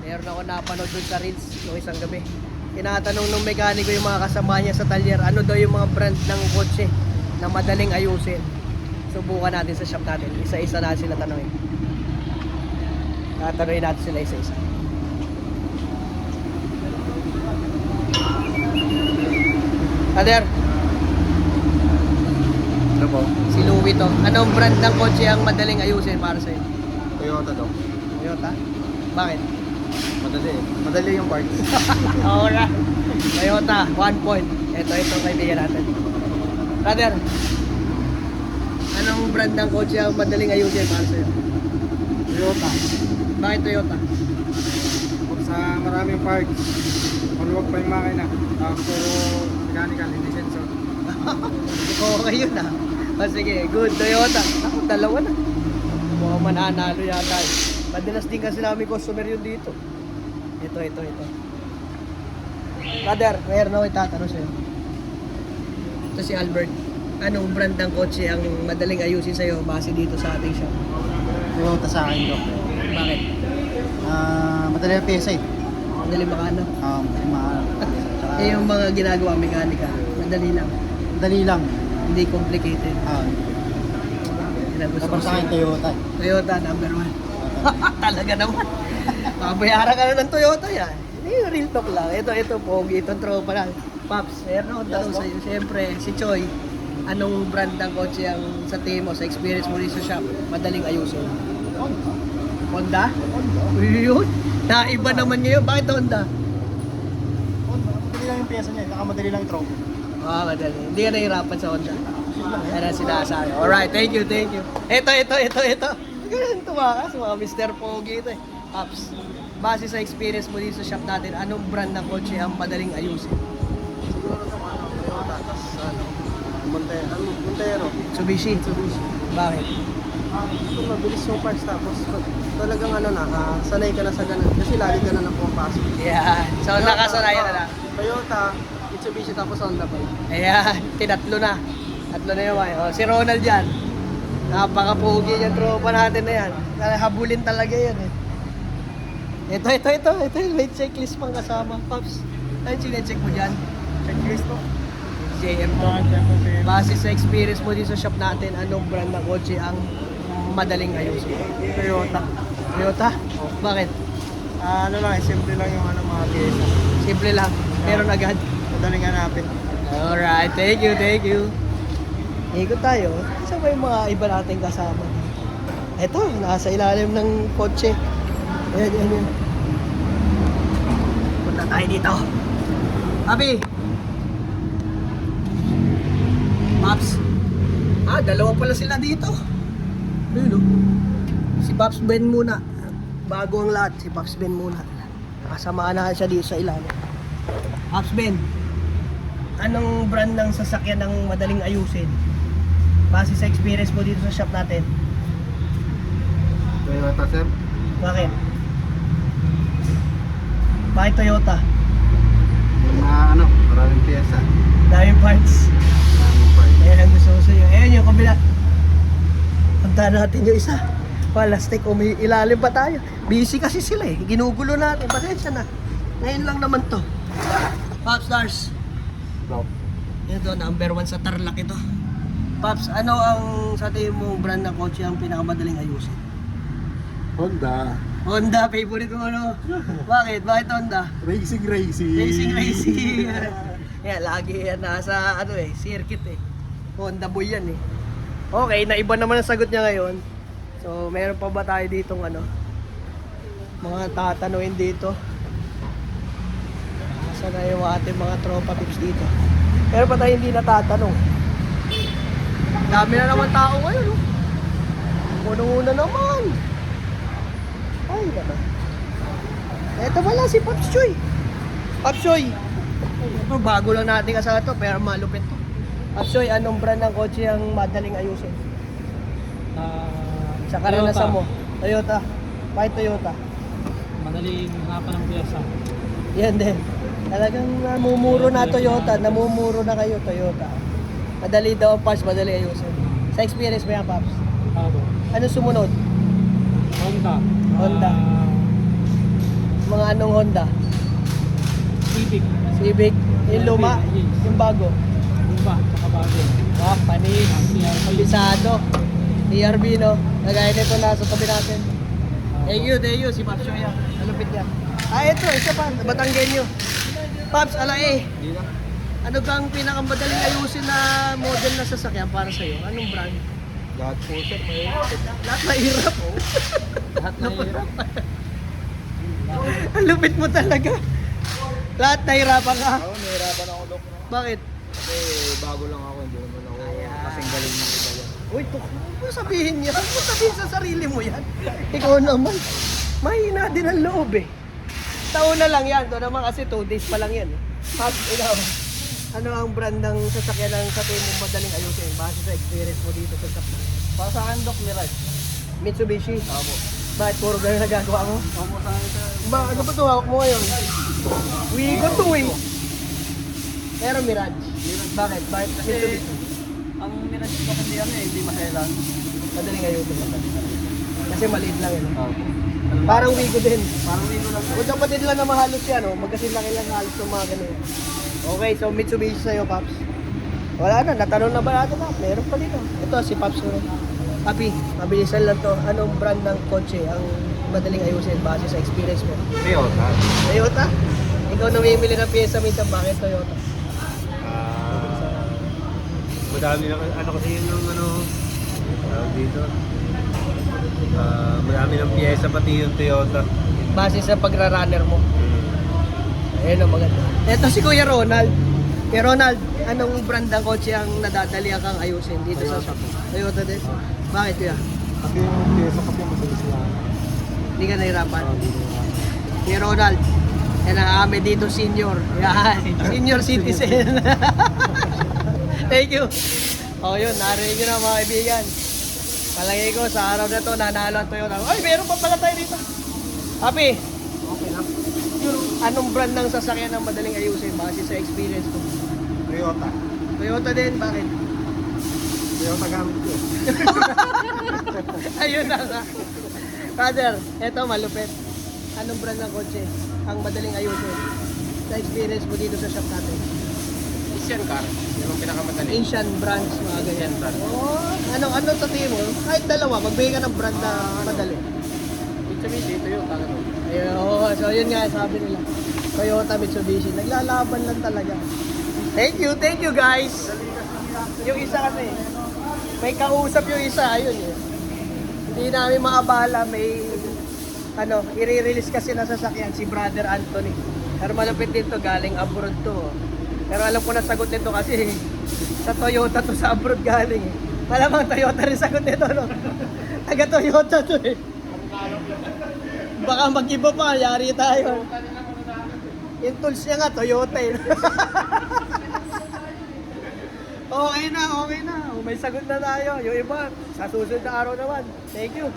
Meron ako napanood dun sa Reels noong isang gabi. Tinatanong ng mekaniko yung mga kasama niya sa talyer, ano daw yung mga brand ng kotse na madaling ayusin. Subukan natin sa shop natin. Isa-isa na sila tanongin. Tatanungin natin sila isa-isa. Kader, Ano po? si Louie to. Anong brand ng kotse ang madaling ayusin para sa'yo? Toyota daw. Toyota? Bakit? Madali. Madali yung parts. Alright. Toyota, one point. Ito, ito kaibigan natin. Brother, anong brand ng kotse ang madaling ayusin para sa'yo? Toyota. Bakit Toyota? Sa maraming parts. Maluwag pa yung makina. Um, puro mechanical, hindi sensor. Okay yun ah. O sige, good. Toyota. Ako, dalawa na. Mukhang mananalo yata. eh. Madalas din kasi namin customer yun dito. Ito, ito, ito. Brother, mayroon ako itatanong sa'yo. Ito si Albert. Anong brand ng kotse ang madaling ayusin sa'yo base dito sa ating shop? Toyota sa akin daw. Bakit? Ah, madali ang pyesa eh. Madali makano? Um, ma Tsaka, Eh yung mga ginagawa mekanika, madali lang. Dali lang. Hindi complicated. Ah, Yan ang gusto ko tapos sa akin sa'yo. Toyota. Toyota number one. Talaga naman. Mabayaran ka na ng Toyota yan. Hindi, real talk lang. Ito, ito, pogi. Itong tropa lang. Paps, meron akong tanong sa'yo. Siyempre, si Choi, anong brand ng kotse ang sa tingin mo, sa experience mo rin sa shop, madaling ayusin? Honda? Honda? Yun. Naiba naman ngayon. Bakit Honda? Madali lang yung pyesa niya. Saka madali lang yung trophy. Ah, madali. Hindi ka nahihirapan sa Honda. Yan ang sinasabi. Alright, thank you, thank you. Ito, ito, ito, ito. Ganun tumakas, mga Mr. Pogi ito eh. Pops, base sa experience mo dito sa shop natin, anong brand ng kotse ang madaling ayusin? Siguro sa mga Toyota. Tapos ano, Montero. Ano, Montero. Mitsubishi. Mitsubishi. Bakit? Ito mabilis yung parts tapos talagang ano na, ah, sanay ka na sa ganun. Kasi lagi ka na lang pumapasok. Yan. So, nakasanayan na na. Toyota, Mitsubishi tapos Honda pa. Ayan, tinatlo na. Tatlo na yun. Oh, si Ronald yan. Napaka-pogi yung tropa natin na yan. Habulin talaga yan eh. Ito, ito, ito. Ito, may checklist pang kasama. Pops, ano chinecheck mo dyan? Checklist to. JM to. Base sa experience mo dito sa shop natin, anong brand ng kotse ang madaling ayusin? Toyota. Toyota? Bakit? Ah, ano lang, eh, simple lang yung ano, mga pyesa. Simple lang. Meron agad. Madaling hanapin. Alright, thank you, thank you. Ikot tayo. Isa ba yung mga iba nating kasama? Ito, nasa ilalim ng kotse. Ayan, ayan, ayan. Punta tayo dito. Abi! Pops. Ah, dalawa pala sila dito. Ayun oh. Si Pops Ben muna. Bago ang lahat, si Pops Ben muna. Nakasamaan na siya dito sa ilalim. Pops Ben, anong brand ng sasakyan ng madaling ayusin? Base sa experience mo dito sa shop natin. Toyota, sir. Bakit? Bakit Toyota? Mga ano, maraming pyesa. Daming parts. Maraming parts. Ayan ang gusto ko sa'yo. Ayan yung kabila. Puntahan natin yung isa. Palastik, umi ilalim pa tayo. Busy kasi sila eh. Ginugulo natin. Pasensya na. Ngayon lang naman to. Pops Stars. Wow. Ito, number one sa Tarlac ito. Pops, ano ang sa tingin mo brand ng kotse ang pinakamadaling ayusin? Honda. Honda, favorite mo ano? Bakit? Bakit Honda? Racing, racing. Racing, racing. yan, lagi yan nasa ano eh, circuit eh. Honda boy yan eh. Okay, naiba naman ang sagot niya ngayon. So, meron pa ba tayo ditong ano? Mga tatanungin dito. Saan na yung ating mga tropa tips dito? Meron pa tayo hindi natatanong. Dami na naman tao ngayon, oh. Puno-una naman. Ay, naman. Ito pala si Pops Choy. Pops Choy. Ito, bago lang natin kasama to, pero malupit to. Pops Choy, anong brand ng kotse ang madaling ayusin? Ah, Sa karanasan mo. Toyota. Bakit Toyota? Madaling hanapan ng piyesa. Yan din. Talagang namumuro na Toyota. Namumuro na kayo Toyota. Madali daw ang parts, madali ayusin. Sa experience mo yan, Pops? Ano sumunod? Honda. Honda. Ah, Mga anong Honda? Civic. Civic? Yung luma? Yes. Yung bago? Luma, tsaka bago. Ah, panis. Pisado. TRB, no? Nagaya nito nasa tabi natin. Thank you, thank you. Si Pops Shoya. Malupit yan. Ah, ito. Isa pa. Batanggenyo. Pops, ala eh. Na. Ano kang pinakamadaling ayusin na model na sasakyan para sa'yo? Anong brand? Lahat po sir, may Lahat mahirap. lahat na hirap. Ang lupit mo talaga. Lahat nahirapan ka. Ako, nahirapan ako dok. Bakit? Kasi bago lang ako, hindi naman ako kasing galing ng iba yan. Uy, tuk, mo sabihin yan. Huwag mo sabihin sa sarili mo yan. Ikaw naman. Mahina din ang loob eh. Taon na lang yan. Doon naman kasi 2 days pa lang yan. eh. Pop, ikaw. Ano ang brand ng sasakyan ng sa tingin mo madaling ayusin base sa experience mo dito sa sasakyan? Para sa akin Mirage. Mitsubishi. Ako. Bakit puro ganun nagagawa mo? Ako sa akin. Ba, ano ba ito hawak mo ngayon? Wigo to eh. Pero Mirage. Bakit? Bakit Kasi Mitsubishi? ang Mirage ko kasi ano eh, hindi maselan. Madaling ayusin. Kasi maliit lang yun. Ako. Parang Wigo din. Parang ko lang Kung kapatid lang na mahalos yan, oh, magkasilaki lang halos ng mga ganun. Okay, so Mitsubishi sa'yo, Paps. Wala na, natanong na ba natin na? Meron pa dito. Ito, si Paps. Oh. Papi, mabilisan lang to. Anong brand ng kotse ang madaling ayusin base sa experience mo? Toyota. Toyota? Ikaw namimili ng pyesa minsan, bakit Toyota? Ah, madami na ano kasi yun yung ano tawag dito. Ah, madami ng piyesa pati yung Toyota. Base sa pagra-runner mo. Ayun ang maganda. Ito si Kuya Ronald. Kuya Ronald, anong brand ng kotse ang nadadali kang ayusin dito sa shop? Toyota din? Bakit kuya? Kasi yung pyesa kasi mabilis lang. Hindi ka nahirapan? Kuya Ronald, yan ang ame dito senior. Yan, senior citizen. Thank you. O yun, narinig nyo na mga kaibigan. Palagay ko sa araw na to, nanalo ang Toyota. Ay, meron pa pala tayo dito. Happy, lang. anong brand ng sasakyan ang madaling ayusin base sa experience ko? Toyota. Toyota din, bakit? Toyota gamit ko. Ayun na nga. Brother, eto malupit. Anong brand ng kotse ang madaling ayusin sa experience mo dito sa shop natin? Asian car. Yung pinakamadali. Asian brands, mga ganyan. Asian brand. Oh, ano, ano sa tingin mo? Kahit dalawa, magbigay ka ng brand na madali. Mitsubishi, Toyota. Ano? Ayun, oh, so yun nga, sabi nila. Toyota, Mitsubishi. Naglalaban lang talaga. Thank you, thank you guys. Yung isa kasi, may kausap yung isa, ayun eh. Hindi namin maabala, may ano, i-release kasi na sasakyan si Brother Anthony. Pero malapit din to, galing abroad to. oh. Pero alam ko na sagot nito kasi sa Toyota to sa abroad galing eh. Malamang Toyota rin sagot nito, no? Taga Toyota to eh. Baka mag-iba pa, yari tayo. Yung tools niya nga, Toyota eh. okay na, okay na. May sagot na tayo. Yung iba, sa susunod na araw naman. Thank you.